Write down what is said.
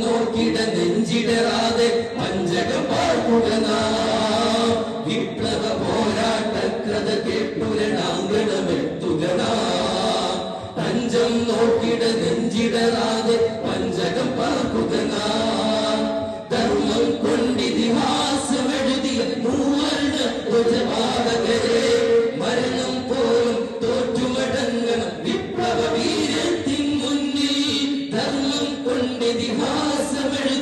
നോക്കിട നെഞ്ചിടറാതെ പഞ്ചകം പാർക്കുക വിപ്ലവ പോരാട്ട കഥ കേട്ടുരണാം തഞ്ചം നോക്കിട നെഞ്ചിടരാതെ പഞ്ചകം പാർക്കുക നാം ധർമ്മം കൊണ്ടിതിഹാസമെഴുതിയ മൂവർണ ധ്വജപാതകരെ മരണം പോലും തോറ്റുമടങ്ങണം വിപ്ലവ വീരത്തിൻ മുന്നിൽ ധർമ്മം കൊണ്ടിതിഹാസമെഴുതിയ മൂവർണ